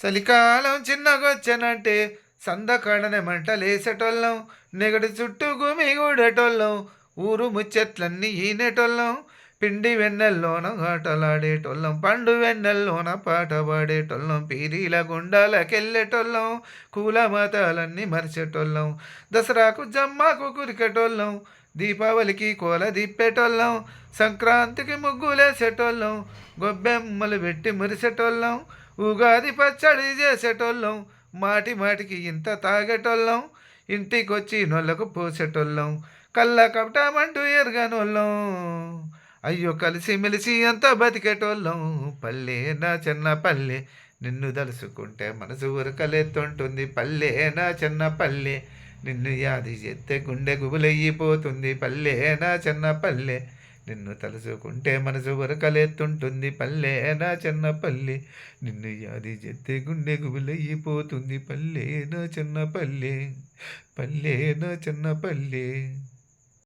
చలికాలం చిన్నగొచ్చనంటే సందకాడనే మంటలేసేటోళ్ళం నెగడి చుట్టూ గుమి గూడేటోళ్ళం ఊరు ముచ్చెట్లన్నీ ఈనేటోళ్ళం పిండి వెన్నెల్లోన ఆటలాడేటోళ్ళం పండు వెన్నెల్లోన పాట పాడేటోళ్ళం పీరీల గుండాలకెళ్ళేటోళ్ళం కూల మతాలన్నీ మరిచేటోళ్ళం దసరాకు జమ్మాకు కురికేటోళ్ళం దీపావళికి కోల దిప్పేటోళ్ళం సంక్రాంతికి ముగ్గులేసేటోళ్ళం గొబ్బెమ్మలు పెట్టి మురిసేటోళ్ళం ఉగాది పచ్చడి చేసేటోళ్ళం మాటి మాటికి ఇంత తాగేటోళ్ళం ఇంటికొచ్చి నొల్లకు పోసేటోళ్ళం కళ్ళ కపటామంటూ ఎరగనోళ్ళం. అయ్యో కలిసి మెలిసి అంతా బతికేటోళ్ళం పల్లె నా చిన్న పల్లె నిన్ను తలుసుకుంటే మనసు ఉరకలెత్తుంటుంది పల్లె నా చిన్న పల్లె నిన్ను యాది చేస్తే గుండె గుబులయ్యిపోతుంది పల్లె నా చిన్న పల్లె. నిన్ను తలుసుకుంటే మనసు ఉరకలెత్తుంటుంది పల్లె నా చిన్న పల్లె. నిన్ను యాది చేస్తే గుండె గుబులయ్యిపోతుంది పల్లె నా చిన్న పల్లె. పల్లె నా చిన్న పల్లె.